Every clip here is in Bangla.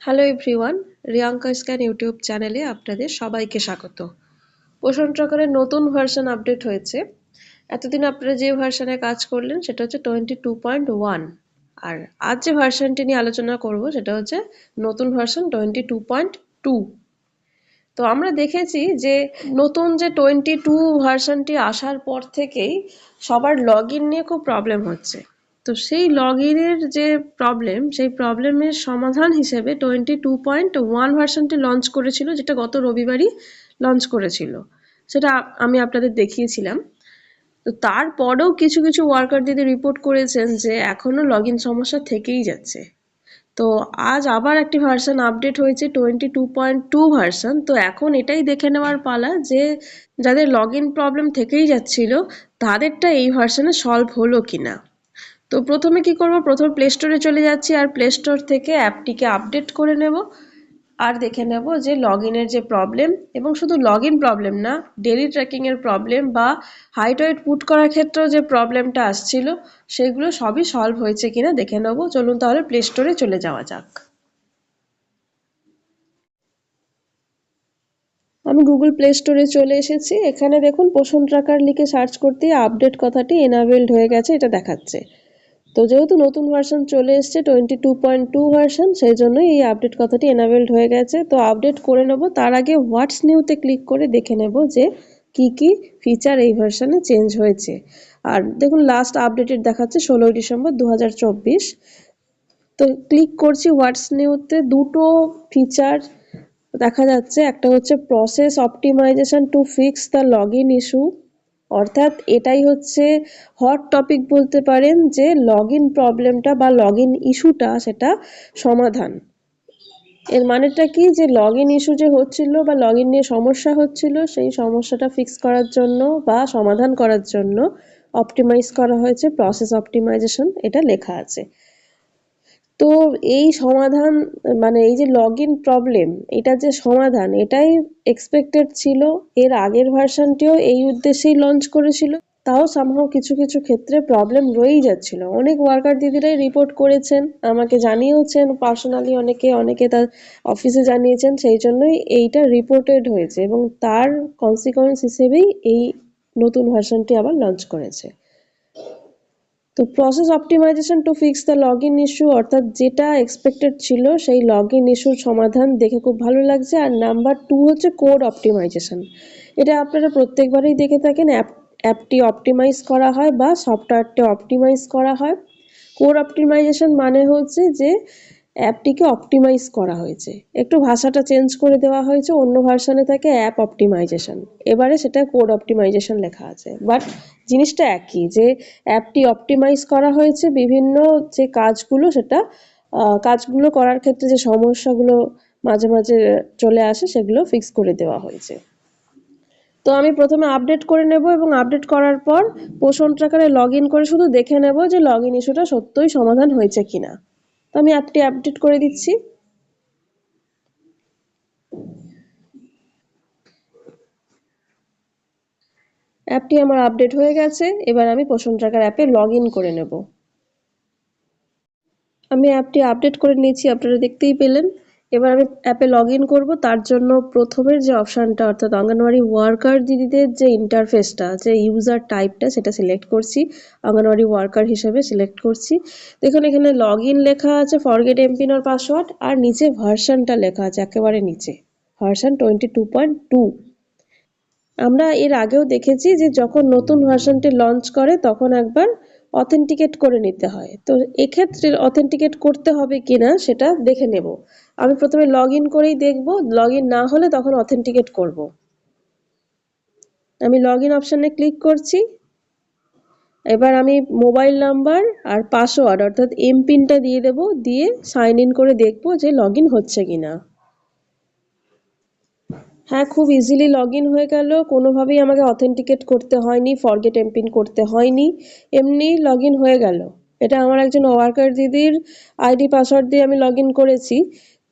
Hello everyone Riyanka scan YouTube চ্যানেলে আপনাদের সবাইকে স্বাগত। পোষণ ট্রাকারের নতুন ভার্সন আপডেট হয়েছে। এতদিন আপনারা যে ভার্সনে কাজ করলেন সেটা হচ্ছে টোয়েন্টি টু পয়েন্ট ওয়ান আর আজ যে ভার্সনটি নিয়ে আলোচনা করব সেটা হচ্ছে নতুন version twenty two point two তো আমরা দেখেছি যে নতুন যে টোয়েন্টি টু ভার্সনটি আসার পর থেকেই সবার লগ ইন নিয়ে খুব প্রবলেম হচ্ছে। তো সেই লগ ইনের যে প্রবলেম সেই প্রবলেমের সমাধান হিসেবে টোয়েন্টি টু পয়েন্ট ওয়ান ভার্সনটি লঞ্চ করেছিল, যেটা গত রবিবারই লঞ্চ করেছিল। সেটা আমি আপনাদের দেখিয়েছিলাম। তো তারপরেও কিছু কিছু ওয়ার্কার দিদি রিপোর্ট করেছেন যে এখনও লগ ইন সমস্যা থেকেই যাচ্ছে। তো আজ আবার একটি ভার্সন আপডেট হয়েছে twenty two point two version তো এখন এটাই দেখে নেওয়ার পালা যে যাদের লগ ইন প্রবলেম থেকেই যাচ্ছিল, তাদেরটা এই ভার্সনে সলভ হলো কিনা। তো প্রথমে কি করব? প্রথম প্লে স্টোরে চলে যাচ্ছি আর প্লে স্টোর থেকে অ্যাপটিকে আপডেট করে নেব। আর দেখে নেব যে লগ ইনের যে প্রবলেম এবং শুধু লগ ইন প্রবলেম না ডেলি ট্র্যাকিংয়ের প্রবলেম বা হাইট ওয়েট পুট করার ক্ষেত্রেও যে প্রবলেমটা আসছিল, সেগুলো সবই সলভ হয়েছে কিনা দেখে নেব। চলুন তাহলে প্লে স্টোরে চলে যাওয়া যাক। আমি গুগল প্লে স্টোরে চলে এসেছি। এখানে দেখুন, পোষণ ট্রাকার লিখে সার্চ করতে আপডেট কথাটি এনাবেলড হয়ে গেছে, এটা দেখাচ্ছে। তো যেহেতু নতুন ভার্সন চলে এসছে twenty two point two version সেই জন্যই এই আপডেট কথাটি এনাবেলড হয়ে গেছে। তো আপডেট করে নেব, তার আগে হোয়াটস নিউতে ক্লিক করে দেখে নেব যে কি কি ফিচার এই ভার্সনে চেঞ্জ হয়েছে। আর দেখুন লাস্ট আপডেটেড দেখাচ্ছে ষোলোই ডিসেম্বর দু হাজার চব্বিশ। তো ক্লিক করছি হোয়াটস নিউতে দুটো ফিচার দেখা যাচ্ছে। একটা হচ্ছে process optimisation to fix the log in issue অর্থাৎ এটাই হচ্ছে হট টপিক বলতে পারেন যে লগ ইন প্রবলেমটা বা লগ ইন ইস্যুটা সেটা সমাধান। এর মানেটা কি? যে লগ ইন ইস্যু যে হচ্ছিল বা লগ ইন নিয়ে সমস্যা হচ্ছিল, সেই সমস্যাটা ফিক্স করার জন্য বা সমাধান করার জন্য অপটিমাইজ করা হয়েছে প্রসেস অপটিমাইজেশন এটা লেখা আছে। তো এই সমাধান মানে এই যে লগ ইন প্রবলেম এটা যে সমাধান, এটাই এক্সপেক্টেড ছিল। এর আগের ভার্সানটিও এই উদ্দেশ্যেই লঞ্চ করেছিল। তাও সামহাও কিছু কিছু ক্ষেত্রে প্রবলেম রয়েই যাচ্ছিল। অনেক ওয়ার্কার দিদিরাই রিপোর্ট করেছেন, আমাকে জানিয়েওছেন পার্সোনালি অনেকে অনেকে তার অফিসে জানিয়েছেন, সেই জন্যই এইটা রিপোর্টেড হয়েছে এবং তার কনসিকোয়েন্স হিসেবেই এই নতুন ভার্সনটি আবার লঞ্চ করেছে। তো process optimisation to fix the log in issue অর্থাৎ যেটা এক্সপেক্টেড ছিল, সেই লগ ইন ইস্যুর সমাধান দেখে খুব ভালো লাগছে। আর নাম্বার টু হচ্ছে কোড অপটিমাইজেশন এটা আপনারা প্রত্যেকবারেই দেখে থাকেন অ্যাপ অ্যাপটি অপটিমাইজ করা হয় বা সফটওয়্যারটি অপটিমাইজ করা হয়। কোড অপটিমাইজেশন মানে হচ্ছে যে অ্যাপটিকে অপটিমাইজ করা হয়েছে। একটু ভাষাটা চেঞ্জ করে দেওয়া হয়েছে, অন্য ভার্সানে থাকে অ্যাপ অপটিমাইজেশন। এবারে সেটা কোড অপটিমাইজেশন লেখা আছে। বাট জিনিসটা একই যে অ্যাপটি অপটিমাইজ করা হয়েছে, বিভিন্ন যে কাজগুলো সেটা কাজগুলো করার ক্ষেত্রে যে সমস্যাগুলো মাঝে মাঝে চলে আসে, সেগুলো ফিক্স করে দেওয়া হয়েছে। তো আমি প্রথমে আপডেট করে নেব এবং আপডেট করার পর পোষণ ট্রাকারে লগ করে শুধু দেখে নেব যে লগ ইন ইস্যুটা সত্যই সমাধান হয়েছে কিনা। তো আমি অ্যাপটি আপডেট করে দিচ্ছি। অ্যাপটি আমার আপডেট হয়ে গেছে, এবার আমি পোষণ ট্র্যাকার অ্যাপে লগ করে নেব। আমি অ্যাপটি আপডেট করে নিয়েছি, আপনারা দেখতেই পেলেন। এবার আমি অ্যাপে লগ ইন করব। তার জন্য প্রথমের যে অপশানটা, অর্থাৎ অঙ্গনওয়াড়ি ওয়ার্কার দিদিদের যে ইন্টারফেসটা যে ইউজার টাইপটা সেটা সিলেক্ট করছি। অঙ্গনওয়াড়ি ওয়ার্কার হিসেবে সিলেক্ট করছি। দেখুন, এখানে লগ ইন লেখা আছে ফরগেট এমপিন আর পাসওয়ার্ড আর নিচে ভার্সানটা লেখা আছে, একেবারে নিচে। Version twenty two point two আমরা এর আগেও দেখেছি যে যখন নতুন ভার্সানটি লঞ্চ করে, তখন একবার অথেন্টিকেট করে নিতে হয়। তো এক্ষেত্রে অথেন্টিকেট করতে হবে কিনা সেটা দেখে নেব। আমি প্রথমে লগ ইন করেই দেখব। লগ ইন না হলে তখন অথেন্টিকেট করব। আমি লগ ইন অপশানে ক্লিক করছি। এবার আমি মোবাইল নাম্বার আর পাসওয়ার্ড অর্থাৎ এমপিনটা দিয়ে দেব। দিয়ে সাইন ইন করে দেখব যে লগ ইন হচ্ছে কিনা। হ্যাঁ খুব ইজিলি লগ ইন হয়ে গেল। কোনোভাবেই আমাকে অথেন্টিকেট করতে হয়নি ফরগেট এমপিন করতে হয়নি। এমনি লগ ইন হয়ে গেল। এটা আমার একজন ওয়ার্কার দিদির আইডি পাসওয়ার্ড দিয়ে আমি লগ ইন করেছি।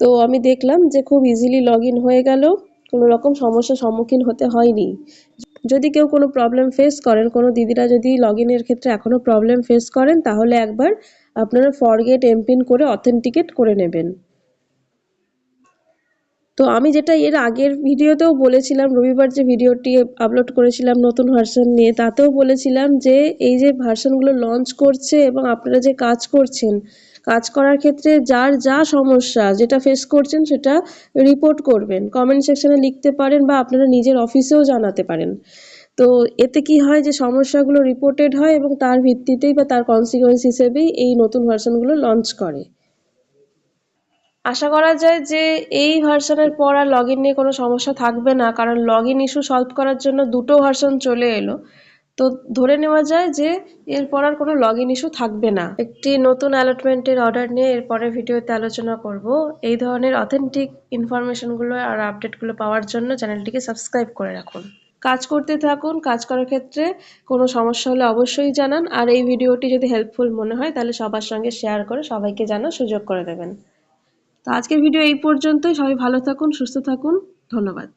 তো আমি দেখলাম যে খুব ইজিলি লগ ইন হয়ে গেল। কোনো রকম সমস্যার সম্মুখীন হতে হয়নি। যদি কেউ কোনো প্রবলেম ফেস করেন, কোনো দিদিরা যদি লগ ইনের ক্ষেত্রে এখনও প্রবলেম ফেস করেন, তাহলে একবার আপনারা ফরগেট এমপিন করে অথেন্টিকেট করে নেবেন। তো আমি যেটা এর আগের ভিডিওতেও বলেছিলাম, রবিবার যে ভিডিওটি আপলোড করেছিলাম নতুন ভার্সন নিয়ে, তাতেও বলেছিলাম যে এই যে ভার্সনগুলো লঞ্চ করছে এবং আপনারা যে কাজ করছেন, কাজ করার ক্ষেত্রে যার যা সমস্যা, যেটা ফেস করছেন সেটা রিপোর্ট করবেন। কমেন্ট সেকশনে লিখতে পারেন বা আপনারা নিজের অফিসেও জানাতে পারেন। তো এতে কি হয় যে সমস্যাগুলো রিপোর্টেড হয় এবং তার ভিত্তিতেই বা তার কনসিকুয়েন্স হিসেবেই এই নতুন ভার্সনগুলো লঞ্চ করে। আশা করা যায় যে এই ভার্সনের পর আর লগ নিয়ে কোনো সমস্যা থাকবে না, কারণ লগ ইন ইস্যু সলভ করার জন্য দুটো ভার্সন চলে এলো। তো ধরে নেওয়া যায় যে এরপর আর কোনো লগ ইন ইস্যু থাকবে না। একটি নতুন অ্যালটমেন্টের অর্ডার নিয়ে এরপরে ভিডিওতে আলোচনা করব। এই ধরনের অথেন্টিক ইনফরমেশনগুলো আর আপডেটগুলো পাওয়ার জন্য চ্যানেলটিকে সাবস্ক্রাইব করে রাখুন। কাজ করতে থাকুন, কাজ করার ক্ষেত্রে কোনো সমস্যা হলে অবশ্যই জানান। আর এই ভিডিওটি যদি হেল্পফুল মনে হয়, তাহলে সবার সঙ্গে শেয়ার করে সবাইকে জানার সুযোগ করে দেবেন। তো আজকের ভিডিও এই পর্যন্তই। সবাই ভালো থাকুন সুস্থ থাকুন। ধন্যবাদ।